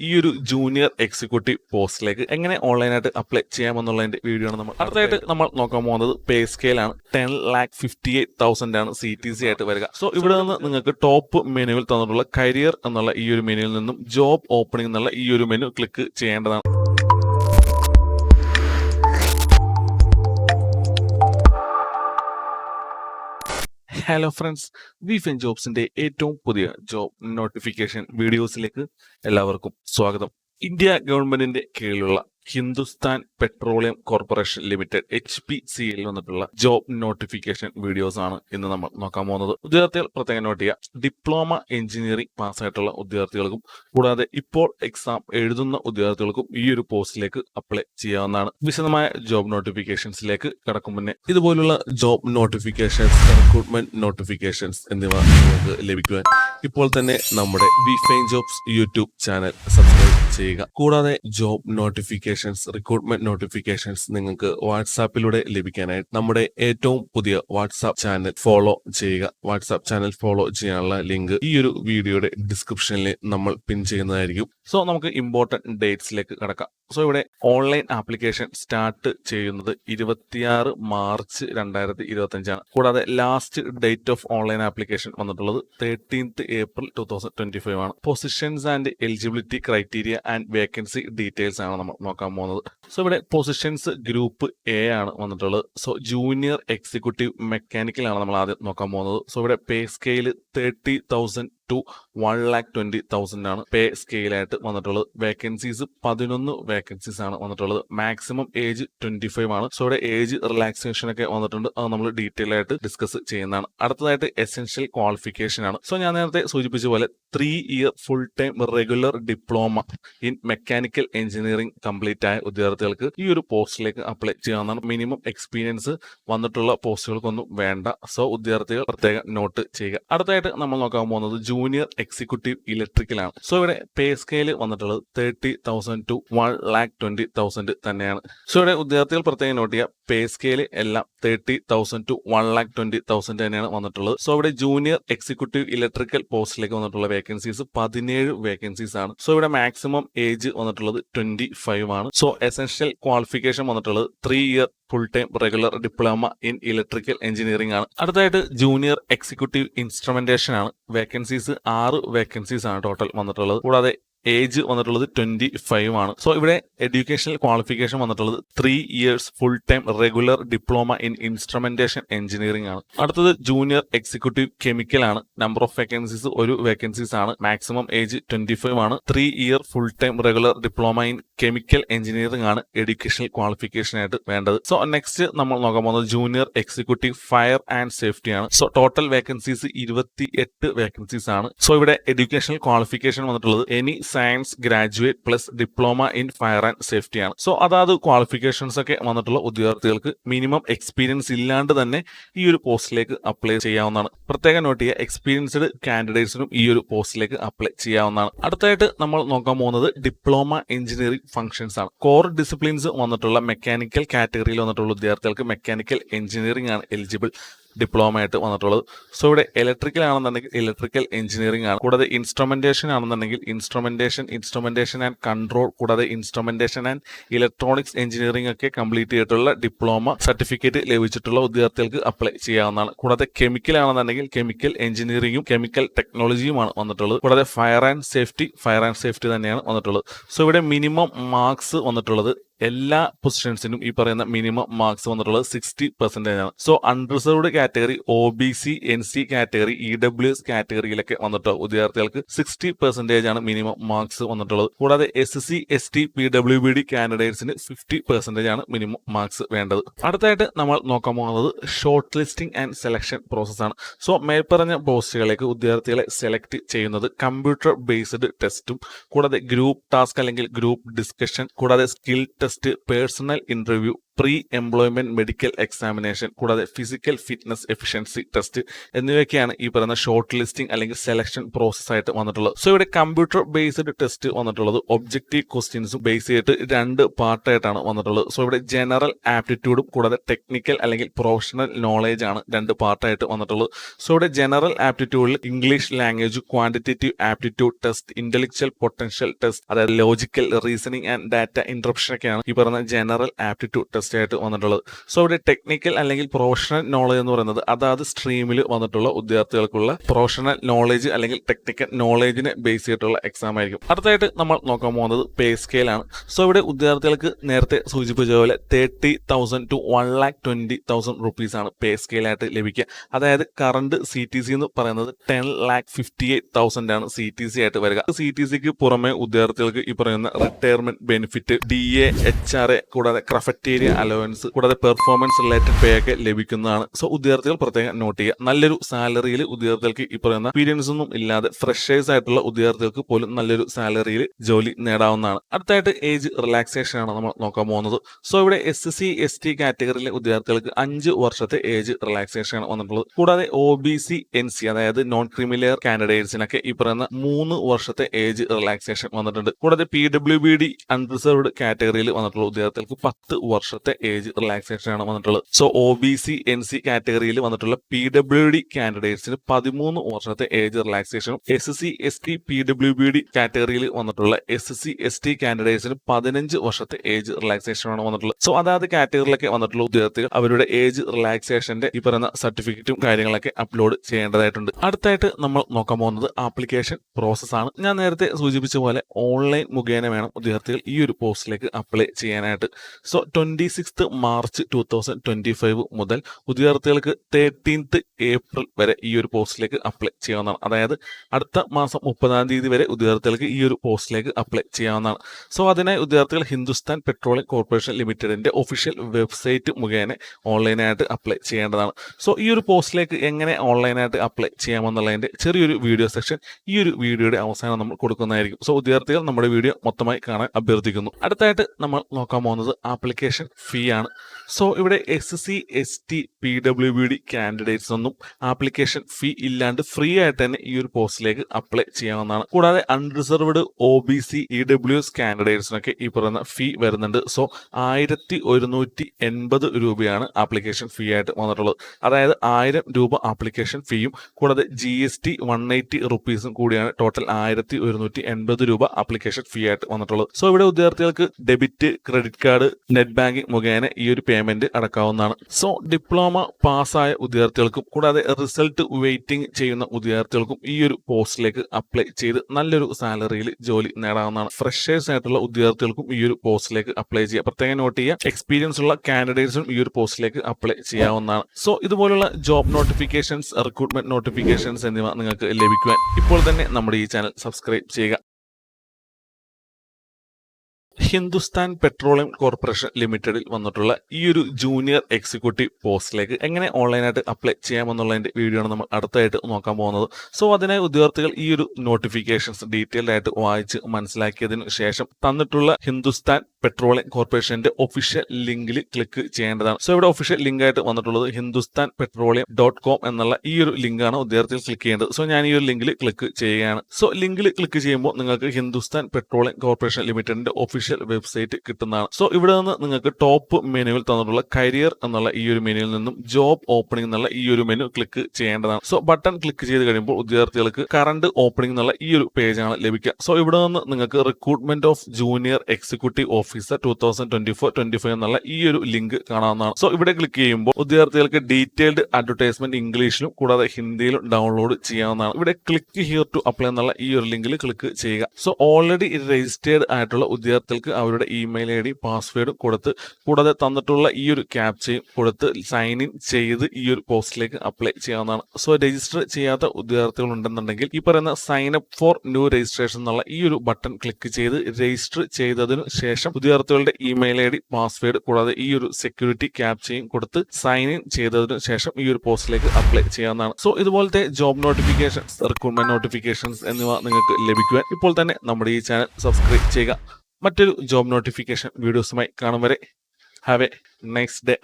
ഈ ഒരു junior executive പോസ്റ്റിലേക്ക് എങ്ങനെ ഓൺലൈനായിട്ട് അപ്ലൈ ചെയ്യാമെന്നുള്ളതിന്റെ വീഡിയോ ആണ് നമ്മൾ അടുത്തായിട്ട് നമ്മൾ നോക്കാൻ പോകുന്നത് pay സ്കെയിലാണ് ten lakh fifty eight thousand ആണ് സി ടി സി ആയിട്ട് വരിക. സോ ഇവിടെ നിന്ന് നിങ്ങൾക്ക് ടോപ്പ് മെനുവിൽ തന്നിട്ടുള്ള കരിയർ എന്നുള്ള ഈ ഒരു മെനുവിൽ നിന്നും ജോബ് ഓപ്പണിംഗ് എന്നുള്ള ഈ ഒരു മെനു ക്ലിക്ക് ചെയ്യേണ്ടതാണ്. ഹലോ ഫ്രണ്ട്സ് വിഫൻ ജോബ്സിന്റെ ഏറ്റവും പുതിയ ജോബ് നോട്ടിഫിക്കേഷൻ വീഡിയോസിലേക്ക് എല്ലാവർക്കും സ്വാഗതം. ഇന്ത്യ ഗവൺമെന്റിന്റെ കീഴിലുള്ള Hindustan petroleum corporation limited H P C L വന്നിട്ടുള്ള ജോബ് നോട്ടിഫിക്കേഷൻ വീഡിയോസ് ആണ് ഇന്ന് നമ്മൾ നോക്കാൻ പോകുന്നത്. ഉദ്യോഗാർത്ഥികൾ പ്രത്യേകം നോട്ട് ചെയ്യുക. ഡിപ്ലോമ എഞ്ചിനീയറിംഗ് പാസ്സായിട്ടുള്ള ഉദ്യോഗാർത്ഥികൾക്കും കൂടാതെ ഇപ്പോൾ എക്സാം എഴുതുന്ന ഉദ്യോഗാർത്ഥികൾക്കും ഈ ഒരു പോസ്റ്റിലേക്ക് അപ്ലൈ ചെയ്യാവുന്നതാണ്. വിശദമായ ജോബ് നോട്ടിഫിക്കേഷൻസിലേക്ക് കടക്കും മുന്നേ ഇതുപോലുള്ള ജോബ് നോട്ടിഫിക്കേഷൻസ് റിക്രൂട്ട്മെന്റ് നോട്ടിഫിക്കേഷൻസ് എന്നിവ നിങ്ങൾക്ക് ലഭിക്കുവാൻ ഇപ്പോൾ തന്നെ നമ്മുടെ we fine jobs YouTube channel subscribe ചെയ്യുക. കൂടാതെ ജോബ് നോട്ടിഫിക്കേഷൻസ് റിക്രൂട്ട്മെന്റ് നോട്ടിഫിക്കേഷൻസ് നിങ്ങൾക്ക് വാട്സാപ്പിലൂടെ ലഭിക്കാനായിട്ട് നമ്മുടെ ഏറ്റവും പുതിയ വാട്സാപ്പ് ചാനൽ ഫോളോ ചെയ്യുക. വാട്സാപ്പ് ചാനൽ ഫോളോ ചെയ്യാനുള്ള ലിങ്ക് ഈ ഒരു വീഡിയോയുടെ ഡിസ്ക്രിപ്ഷനിൽ നമ്മൾ പിൻ ചെയ്യുന്നതായിരിക്കും. സോ നമുക്ക് ഇമ്പോർട്ടന്റ് ഡേറ്റ്സിലേക്ക് കടക്കാം. സോ ഇവിടെ ഓൺലൈൻ ആപ്ലിക്കേഷൻ സ്റ്റാർട്ട് ചെയ്യുന്നത് ഇരുപത്തിയാറ് മാർച്ച് രണ്ടായിരത്തി ഇരുപത്തി അഞ്ചാണ് കൂടാതെ last date of online application വന്നിട്ടുള്ളത് thirteenth April two thousand twenty five ആണ്. Positions and eligibility criteria and vacancy details ആണ് നമ്മൾ നോക്കാൻ പോകുന്നത്. സോ ഇവിടെ പൊസിഷൻസ് ഗ്രൂപ്പ് എ ആണ് വന്നിട്ടുള്ളത്. സോ ജൂനിയർ എക്സിക്യൂട്ടീവ് മെക്കാനിക്കൽ ആണ് നമ്മൾ ആദ്യം നോക്കാൻ പോകുന്നത്. സോ ഇവിടെ pay scale thirty thousand to one lakh twenty thousand ആണ് പേ സ്കെയിലായിട്ട് വന്നിട്ടുള്ളത്. വേക്കൻസീസ് പതിനൊന്ന് വേക്കൻസീസ് ആണ് വന്നിട്ടുള്ളത്. മാക്സിമം ഏജ് ട്വന്റി ഫൈവ് ആണ്. സോ ഇവിടെ ഏജ് റിലാക്സേഷൻ ഒക്കെ വന്നിട്ടുണ്ട്. അത് നമ്മൾ ഡീറ്റെയിൽ ആയിട്ട് ഡിസ്കസ് ചെയ്യുന്നതാണ്. അടുത്തതായിട്ട് എസെൻഷ്യൽ ക്വാളിഫിക്കേഷൻ ആണ്. സോ ഞാൻ നേരത്തെ സൂചിപ്പിച്ച പോലെ three year full time regular diploma in mechanical engineering complete ആയ ഉദ്യോഗാർത്ഥികൾക്ക് ഈ ഒരു പോസ്റ്റിലേക്ക് അപ്ലൈ ചെയ്യാവുന്നതാണ്. മിനിമം എക്സ്പീരിയൻസ് വന്നിട്ടുള്ള പോസ്റ്റുകൾക്കൊന്നും വേണ്ട. സോ ഉദ്യോഗാർത്ഥികൾ പ്രത്യേകം നോട്ട് ചെയ്യുക. അടുത്തായിട്ട് നമ്മൾ നോക്കാൻ പോകുന്നത് ജൂനിയർ എക്സിക്യൂട്ടീവ് ഇലക്ട്രിക്കൽ ആണ്. സോ ഇവിടെ പേ സ്കെയിൽ വന്നിട്ടുള്ളത് thirty thousand to one lakh twenty thousand തന്നെയാണ്. സോ ഇവിടെ ഉദ്യോഗാർത്ഥികൾ പ്രത്യേകം നോട്ട് ചെയ്യുക. പേ സ്കെയിൽ എല്ലാം thirty thousand to one lakh twenty thousand തന്നെയാണ് വന്നിട്ടുള്ളത്. സോ ഇവിടെ ജൂനിയർ എക്സിക്യൂട്ടീവ് ഇലക്ട്രിക്കൽ പോസ്റ്റിലേക്ക് വന്നിട്ടുള്ള വേക്കൻസീസ് പതിനേഴ് വേക്കൻസീസ് ആണ്. സോ ഇവിടെ മാക്സിമം ഏജ് വന്നിട്ടുള്ളത് ട്വന്റി ഫൈവ് ആണ്. സോ എസെൻഷ്യൽ ക്വാളിഫിക്കേഷൻ വന്നിട്ടുള്ളത് three year full time regular diploma in electrical engineering ആണ്. അടുത്തായിട്ട് ജൂനിയർ എക്സിക്യൂട്ടീവ് ഇൻസ്ട്രുമെന്റേഷൻ ആണ്. വേക്കൻസീസ് ആറ് വേക്കൻസീസ് ആണ് ടോട്ടൽ വന്നിട്ടുള്ളത്. കൂടാതെ ഏജ് വന്നിട്ടുള്ളത് ട്വന്റി ഫൈവ് ആണ്. സോ ഇവിടെ എഡ്യൂക്കേഷണൽ ക്വാളിഫിക്കേഷൻ വന്നിട്ടുള്ളത് three years full time regular diploma in instrumentation engineering ആണ്. അടുത്തത് ജൂനിയർ എക്സിക്യൂട്ടീവ് കെമിക്കൽ ആണ്. നമ്പർ ഓഫ് വേക്കൻസീസ് ഒരു വേക്കൻസീസ് ആണ്. മാക്സിമം ഏജ് ട്വന്റി ഫൈവ് ആണ്. Three year full time regular diploma in chemical engineering ആണ് educational qualification ആയിട്ട് വേണ്ടത്. So next നമ്മൾ നോക്കാൻ പോകുന്നത് junior executive fire and safety ആണ്. സോ ടോട്ടൽ വേക്കൻസീസ് ഇരുപത്തി എട്ട് വേക്കൻസീസ് ആണ്. സോ ഇവിടെ എഡ്യൂക്കേഷണൽ ക്വാളിഫിക്കേഷൻ വന്നിട്ടുള്ളത് any science graduate plus diploma in fire and safety ആണ്. സോ അതാത് ക്വാളിഫിക്കേഷൻസ് ഒക്കെ വന്നിട്ടുള്ള ഉദ്യോഗാർത്ഥികൾക്ക് മിനിമം എക്സ്പീരിയൻസ് ഇല്ലാണ്ട് തന്നെ ഈ ഒരു പോസ്റ്റിലേക്ക് അപ്ലൈ ചെയ്യാവുന്നതാണ്. പ്രത്യേകം നോട്ട് ചെയ്യുക എക്സ്പീരിയൻസ്ഡ് കാൻഡിഡേറ്റ്സിനും ഈ ഒരു പോസ്റ്റിലേക്ക് അപ്ലൈ ചെയ്യാവുന്നതാണ്. അടുത്തായിട്ട് നമ്മൾ നോക്കാൻ പോകുന്നത് ഡിപ്ലോമ എഞ്ചിനീയറിംഗ് ഫംഗ്ഷൻസ് ആണ്. കോർ ഡിസിപ്ലിൻസ് വന്നിട്ടുള്ള മെക്കാനിക്കൽ കാറ്റഗറിയിൽ വന്നിട്ടുള്ള വിദ്യാർത്ഥികൾക്ക് മെക്കാനിക്കൽ എഞ്ചിനീയറിംഗ് ആണ് എലിജിബിൾ ഡിപ്ലോമ ആയിട്ട് വന്നിട്ടുള്ളത്. സോ ഇവിടെ ഇലക്ട്രിക്കൽ ആണെന്നുണ്ടെങ്കിൽ ഇലക്ട്രിക്കൽ എഞ്ചിനീയറിംഗ് ആണ്. കൂടാതെ ഇൻസ്ട്രുമെന്റേഷൻ ആണെന്നുണ്ടെങ്കിൽ ഇൻസ്ട്രുമെന്റേഷൻ ഇൻസ്ട്രുമെന്റേഷൻ ആൻഡ് കൺട്രോൾ കൂടാതെ ഇൻസ്ട്രുമെന്റേഷൻ ആൻഡ് ഇലക്ട്രോണിക്സ് എഞ്ചിനീയറിംഗ് ഒക്കെ കംപ്ലീറ്റ് ചെയ്തിട്ടുള്ള ഡിപ്ലോമ സർട്ടിഫിക്കറ്റ് ലഭിച്ചിട്ടുള്ള വിദ്യാർത്ഥികൾക്ക് അപ്ലൈ ചെയ്യാവുന്നതാണ്. കൂടാതെ കെമിക്കൽ ആണെന്നുണ്ടെങ്കിൽ കെമിക്കൽ എഞ്ചിനീയറിംഗും കെമിക്കൽ ടെക്നോളജിയുമാണ് വന്നിട്ടുള്ളത്. കൂടാതെ fire and safety fire and safety തന്നെയാണ് വന്നിട്ടുള്ളത്. സോ ഇവിടെ മിനിമം മാർക്സ് വന്നിട്ടുള്ളത് എല്ലാ പൊസിഷൻസിനും ഈ പറയുന്ന മിനിമം മാർക്സ് വന്നിട്ടുള്ളത് സിക്സ്റ്റി പെർസെന്റേജ് ആണ്. So unreserved category O B C N C category E W S കാറ്റഗറിയിലൊക്കെ വന്നിട്ട് വിദ്യാർത്ഥികൾക്ക് സിക്സ്റ്റി പെർസെന്റേജ് ആണ് മിനിമം മാർക്സ് വന്നിട്ടുള്ളത്. കൂടാതെ S C S T P W B D കാൻഡിഡേറ്റ്സിന് fifty percentage ആണ് മിനിമം മാർക്സ് വേണ്ടത്. അടുത്തായിട്ട് നമ്മൾ നോക്കാൻ പോകുന്നത് short listing and selection process ആണ്. സോ മേൽപ്പറഞ്ഞ പോസ്റ്റുകളിലേക്ക് വിദ്യാർത്ഥികളെ സെലക്ട് ചെയ്യുന്നത് കമ്പ്യൂട്ടർ ബേസ്ഡ് ടെസ്റ്റും കൂടാതെ ഗ്രൂപ്പ് ടാസ്ക് അല്ലെങ്കിൽ ഗ്രൂപ്പ് ഡിസ്കഷൻ കൂടാതെ skill personal interview pre employment medical examination കൂടാതെ ഫിസിക്കൽ ഫിറ്റ്നസ് എഫിഷ്യൻസി ടെസ്റ്റ് എന്നിവയൊക്കെയാണ് ഈ പറയുന്ന ഷോർട്ട് ലിസ്റ്റിംഗ് അല്ലെങ്കിൽ സെലക്ഷൻ പ്രോസസ് ആയിട്ട് വന്നിട്ടുള്ളത്. സോ ഇവിടെ കമ്പ്യൂട്ടർ ബേസ്ഡ് ടെസ്റ്റ് വന്നിട്ടുള്ളത് ഒബ്ജക്റ്റീവ് ക്വസ്റ്റ്യൻസും ബേസ് ചെയ്തിട്ട് രണ്ട് പാർട്ടായിട്ടാണ് വന്നിട്ടുള്ളത്. സോ ഇവിടെ ജനറൽ ആപ്റ്റിറ്റ്യൂഡും കൂടാതെ ടെക്നിക്കൽ അല്ലെങ്കിൽ പ്രൊഫഷണൽ നോളേജ് ആണ് രണ്ട് പാർട്ടായിട്ട് വന്നിട്ടുള്ളത്. സോ ഇവിടെ general ആപ്റ്റിറ്റ്യൂഡിൽ English language quantitative aptitude test intellectual potential test അതായത് logical reasoning and data interpretation ഒക്കെയാണ് ഈ പറയുന്ന ജനറൽ ആപ്റ്റിറ്റ്യൂഡ് ടെസ്റ്റ് ആയിട്ട് വന്നിട്ടുള്ളത്. സോ ഇവിടെ ടെക്നിക്കൽ അല്ലെങ്കിൽ പ്രൊഫഷണൽ നോളജ് എന്ന് പറയുന്നത് അതാത് സ്ട്രീമിൽ വന്നിട്ടുള്ള വിദ്യാർത്ഥികൾക്കുള്ള പ്രൊഫഷണൽ നോളേജ് അല്ലെങ്കിൽ ടെക്നിക്കൽ നോളേജിനെ ബേസ് ചെയ്തിട്ടുള്ള എക്സാം ആയിരിക്കും. അടുത്തായിട്ട് നമ്മൾ നോക്കാൻ പോകുന്നത് പേ സ്കെയിലാണ് സോ ഇവിടെ വിദ്യാർത്ഥികൾക്ക് നേരത്തെ സൂചിപ്പിച്ച പോലെ thirty thousand to one lakh twenty thousand rupees ആണ് പേ സ്കെയിലായിട്ട് ലഭിക്കുക. അതായത് കറണ്ട് സി ടി സി എന്ന് പറയുന്നത് ten lakh fifty eight thousand ആണ് സി ടി സി ആയിട്ട് വരിക. സി ടി സിക്ക് പുറമെ ഉദ്യോഗാർത്ഥികൾക്ക് ഈ പറയുന്ന retirement benefit D A H R A കൂടാതെ ക്രഫറ്റേരിയ അലവൻസ് കൂടാതെ പെർഫോമൻസ് റിലേറ്റഡ് പേ ഒക്കെ ലഭിക്കുന്നതാണ്. സോ ഉദ്യോഗാർത്ഥികൾ പ്രത്യേകം നോട്ട് ചെയ്യുക. നല്ലൊരു സാലറിയിൽ ഉദ്യോഗാർത്ഥികൾക്ക് ഈ പറയുന്ന എക്സ്പീരിയൻസ് ഒന്നും ഇല്ലാതെ ഫ്രഷേഴ്സ് ആയിട്ടുള്ള ഉദ്യോഗാർത്ഥികൾക്ക് പോലും നല്ലൊരു സാലറിയിൽ ജോലി നേടാവുന്നതാണ്. അടുത്തായിട്ട് ഏജ് റിലാക്സേഷൻ ആണ് നമ്മൾ നോക്കാൻ പോകുന്നത്. സോ ഇവിടെ എസ് സി എസ് ടി കാറ്റഗറിയിലെ ഉദ്യോഗാർത്ഥികൾക്ക് അഞ്ച് വർഷത്തെ ഏജ് റിലാക്സേഷൻ ആണ് വന്നിട്ടുള്ളത്. കൂടാതെ O B C N C അതായത് നോൺ ക്രിമിലിയർ കാൻഡിഡേറ്റ്സിനൊക്കെ ഈ പറയുന്ന മൂന്ന് വർഷത്തെ ഏജ് റിലാക്സേഷൻ വന്നിട്ടുണ്ട്. കൂടാതെ P W B D unreserved കാറ്റഗറിയിൽ വന്നിട്ടുള്ള ഉദ്യോഗാർത്ഥികൾക്ക് പത്ത് വർഷത്തെ ഏജ് റിലാക്സേഷൻ ആണ് വന്നിട്ടുള്ളത്. So O B C N C കാറ്റഗറിയിൽ വന്നിട്ടുള്ള പി ഡബ്ല്യു ഡി കാൻഡിഡേറ്റ്സിന് പതിമൂന്ന് വർഷത്തെ age റിലാക്സേഷനും S C S T P W B D കാറ്റഗറിയിൽ വന്നിട്ടുള്ള എസ് സി എസ് ടി കാൻഡിഡേറ്റ്സിന് പതിനഞ്ച് വർഷത്തെ ഏജ് റിലാക്സേഷൻ ആണ് വന്നിട്ടുള്ളത്. സോ അതാത് കാറ്റഗറിയിലൊക്കെ വന്നിട്ടുള്ള ഉദ്യോഗാർത്ഥികൾ അവരുടെ ഏജ് റിലാക്സേഷന്റെ ഈ പറയുന്ന സർട്ടിഫിക്കറ്റും കാര്യങ്ങളൊക്കെ അപ്ലോഡ് ചെയ്യേണ്ടതായിട്ടുണ്ട്. അടുത്തായിട്ട് നമ്മൾ നോക്കാൻ പോകുന്നത് ആപ്ലിക്കേഷൻ പ്രോസസ് ആണ്. ഞാൻ നേരത്തെ സൂചിപ്പിച്ച പോലെ ഓൺലൈൻ മുഖേന വേണം ഉദ്യോഗാർത്ഥികൾ ഈ ഒരു പോസ്റ്റിലേക്ക് അപ്ലൈ ചെയ്യാനായിട്ട്. So twenty sixth March two thousand twenty five മുതൽ ഉദ്യോഗാർത്ഥികൾക്ക് തേർട്ടീൻത്ത് ഏപ്രിൽ വരെ ഈ ഒരു പോസ്റ്റിലേക്ക് അപ്ലൈ ചെയ്യാവുന്നതാണ്. അതായത് അടുത്ത മാസം മുപ്പതാം തീയതി വരെ ഉദ്യോഗാർത്ഥികൾക്ക് ഈ ഒരു പോസ്റ്റിലേക്ക് അപ്ലൈ ചെയ്യാവുന്നതാണ്. സോ അതിനായി ഉദ്യോഗാർത്ഥികൾ ഹിന്ദുസ്ഥാൻ പെട്രോളിയം കോർപ്പറേഷൻ ലിമിറ്റഡിന്റെ ഒഫീഷ്യൽ വെബ്സൈറ്റ് മുഖേന ഓൺലൈനായിട്ട് അപ്ലൈ ചെയ്യേണ്ടതാണ്. സോ ഈ ഒരു പോസ്റ്റിലേക്ക് എങ്ങനെ ഓൺലൈനായിട്ട് അപ്ലൈ ചെയ്യാമെന്നുള്ളതിന്റെ ചെറിയൊരു വീഡിയോ സെക്ഷൻ ഈ ഒരു വീഡിയോയുടെ അവസാനം നമ്മൾ കൊടുക്കുന്നതായിരിക്കും. സോ ഉദ്യോഗാർത്ഥികൾ നമ്മുടെ വീഡിയോ മൊത്തമായി കാണാൻ അഭ്യർത്ഥിക്കുന്നു. അടുത്തായിട്ട് നമ്മൾ നോക്കാൻ പോകുന്നത് ആപ്ലിക്കേഷൻ ഫീ ആണ്. സോ ഇവിടെ S C S T P W B D candidates ഒന്നും ആപ്ലിക്കേഷൻ ഫീ ഇല്ലാണ്ട് ഫ്രീ ആയിട്ട് തന്നെ ഈ ഒരു പോസ്റ്റിലേക്ക് അപ്ലൈ ചെയ്യാവുന്നതാണ്. കൂടാതെ unreserved O B C E W S കാൻഡിഡേറ്റ്സിനൊക്കെ ഈ പറയുന്ന ഫീ വരുന്നുണ്ട്. സോ ആയിരത്തി ഒരുന്നൂറ്റി എൺപത് രൂപയാണ് ആപ്ലിക്കേഷൻ ഫീ ആയിട്ട് വന്നിട്ടുള്ളത്. അതായത് ആയിരം രൂപ ആപ്ലിക്കേഷൻ ഫീയും കൂടാതെ G S T one eighty റുപ്പീസും കൂടിയാണ് ടോട്ടൽ ആയിരത്തി ഒരുന്നൂറ്റി എൺപത് രൂപ ആപ്ലിക്കേഷൻ ഫീ ആയിട്ട് വന്നിട്ടുള്ളത്. സോ ഇവിടെ വിദ്യാർത്ഥികൾക്ക് debit credit card net banking മുഖേന ഈ ഒരു പേയ്മെന്റ് അടക്കാവുന്നതാണ്. സോ ഡിപ്ലോമ പാസ്സായ വിദ്യാർത്ഥികൾക്കും കൂടാതെ റിസൾട്ട് വെയിറ്റിംഗ് ചെയ്യുന്ന വിദ്യാർത്ഥികൾക്കും ഈ ഒരു പോസ്റ്റിലേക്ക് അപ്ലൈ ചെയ്ത് നല്ലൊരു സാലറിയിൽ ജോലി നേടാവുന്നതാണ്. ഫ്രഷേഴ്സ് ആയിട്ടുള്ള ഉദ്യോഗാർത്ഥികൾക്കും ഈ ഒരു പോസ്റ്റിലേക്ക് അപ്ലൈ ചെയ്യാം. പ്രത്യേകം നോട്ട് ചെയ്യുക എക്സ്പീരിയൻസ് ഉള്ള കാൻഡിഡേറ്റ്സും ഈ ഒരു പോസ്റ്റിലേക്ക് അപ്ലൈ ചെയ്യാവുന്നതാണ്. സോ ഇതുപോലുള്ള ജോബ് നോട്ടിഫിക്കേഷൻസ് റിക്രൂട്ട്മെന്റ് നോട്ടിഫിക്കേഷൻസ് എന്നിവ നിങ്ങൾക്ക് ലഭിക്കുവാൻ ഇപ്പോൾ തന്നെ നമ്മുടെ ഈ ചാനൽ സബ്സ്ക്രൈബ് ചെയ്യുക. ഹിന്ദുസ്ഥാൻ പെട്രോളിയം കോർപ്പറേഷൻ ലിമിറ്റഡിൽ വന്നിട്ടുള്ള ഈ ഒരു ജൂനിയർ എക്സിക്യൂട്ടീവ് പോസ്റ്റിലേക്ക് എങ്ങനെ ഓൺലൈനായിട്ട് അപ്ലൈ ചെയ്യാമെന്നുള്ളതിന്റെ വീഡിയോ ആണ് നമ്മൾ അടുത്തായിട്ട് നോക്കാൻ പോകുന്നത്. സോ അതിനായി ഉദ്യോഗാർത്ഥികൾ ഈ ഒരു നോട്ടിഫിക്കേഷൻസ് ഡീറ്റെയിൽഡ് ആയിട്ട് വായിച്ച് മനസ്സിലാക്കിയതിനു ശേഷം തന്നിട്ടുള്ള ഹിന്ദുസ്ഥാൻ പെട്രോളിയം കോർപ്പറേഷന്റെ ഒഫീഷ്യൽ ലിങ്കിൽ ക്ലിക്ക് ചെയ്യേണ്ടതാണ്. സോ ഇവിടെ ഒഫീഷ്യൽ ലിങ്ക് ആയിട്ട് വന്നിട്ടുള്ളത് ഹിന്ദുസ്ഥാൻ പെട്രോളിയം ഡോട്ട് കോം എന്നുള്ള ഈ ഒരു ലിങ്കാണ് ഉദ്യോഗാർത്ഥികൾ ക്ലിക്ക് ചെയ്യേണ്ടത്. സോ ഞാൻ ഈ ഒരു ലിങ്കിൽ ക്ലിക്ക് ചെയ്യുകയാണ്. സോ ലിങ്കിൽ ക്ലിക്ക് ചെയ്യുമ്പോൾ നിങ്ങൾക്ക് ഹിന്ദുസ്ഥാൻ പെട്രോളിയം കോർപ്പറേഷൻ ലിമിറ്റഡിന്റെ ഒഫീഷ്യൽ വെബ്സൈറ്റ് കിട്ടുന്നതാണ്. സോ ഇവിടെ നിന്ന് നിങ്ങൾക്ക് ടോപ്പ് മെനുവിൽ തന്നിട്ടുള്ള കരിയർ എന്നുള്ള ഈ ഒരു മെനുവിൽ നിന്നും ജോബ് ഓപ്പണിംഗ് എന്നുള്ള ഈ ഒരു മെനു ക്ലിക്ക് ചെയ്യേണ്ടതാണ്. സോ ബട്ടൺ ക്ലിക്ക് ചെയ്ത് കഴിയുമ്പോൾ ഉദ്യോഗാർത്ഥികൾക്ക് കറണ്ട് ഓപ്പണിംഗ് എന്നുള്ള ഈ ഒരു പേജാണ് ലഭിക്കുക. സോ ഇവിടെ നിന്ന് നിങ്ങൾക്ക് recruitment of junior executive officer two thousand twenty four twenty five എന്നുള്ള ഈ ഒരു ലിങ്ക് കാണാവുന്നതാണ്. സോ ഇവിടെ ക്ലിക്ക് ചെയ്യുമ്പോൾ ഉദ്യോഗാർത്ഥികൾക്ക് ഡീറ്റെയിൽഡ് അഡ്വർടൈസ്മെന്റ് ഇംഗ്ലീഷിലും കൂടാതെ ഹിന്ദിയിലും ഡൗൺലോഡ് ചെയ്യാവുന്നതാണ്. ഇവിടെ ക്ലിക്ക് ഹിയർ ടു അപ്ലൈ എന്നുള്ള ഈ ഒരു ലിങ്കിൽ ക്ലിക്ക് ചെയ്യുക. സോ ഓൾറെഡി രജിസ്റ്റേർഡ് ആയിട്ടുള്ള ഉദ്യോഗാർത്ഥികൾക്ക് അവരുടെ ഇമെയിൽ ഐ ഡി പാസ്വേഡ് കൊടുത്ത് കൂടാതെ തന്നിട്ടുള്ള ഈ ഒരു ക്യാപ്ചയും കൊടുത്ത് സൈൻ ഇൻ ചെയ്ത് ഈ ഒരു പോസ്റ്റിലേക്ക് അപ്ലൈ ചെയ്യാവുന്നതാണ്. സോ രജിസ്റ്റർ ചെയ്യാത്ത ഉദ്യോഗാർത്ഥികൾ ഉണ്ടെന്നുണ്ടെങ്കിൽ ഈ പറയുന്ന sign up for new registration എന്നുള്ള ഈ ഒരു ബട്ടൺ ക്ലിക്ക് ചെയ്ത് രജിസ്റ്റർ ചെയ്തതിനു ശേഷം ഉദ്യോഗാർത്ഥികളുടെ ഇമെയിൽ ഐ ഡി പാസ്വേഡ് കൂടാതെ ഈ ഒരു സെക്യൂരിറ്റി ക്യാപ്ചയും കൊടുത്ത് സൈൻ ഇൻ ചെയ്തതിനു ശേഷം ഈ ഒരു പോസ്റ്റിലേക്ക് അപ്ലൈ ചെയ്യാവുന്നതാണ്. സോ ഇതുപോലത്തെ ജോബ് നോട്ടിഫിക്കേഷൻസ് റിക്രൂട്ട്മെന്റ് നോട്ടിഫിക്കേഷൻസ് എന്നിവ നിങ്ങൾക്ക് ലഭിക്കുവാൻ ഇപ്പോൾ തന്നെ നമ്മുടെ ഈ ചാനൽ സബ്സ്ക്രൈബ് ചെയ്യുക. മറ്റൊരു ജോബ് നോട്ടിഫിക്കേഷൻ വീഡിയോസുമായി കാണും വരെ. Have A nice day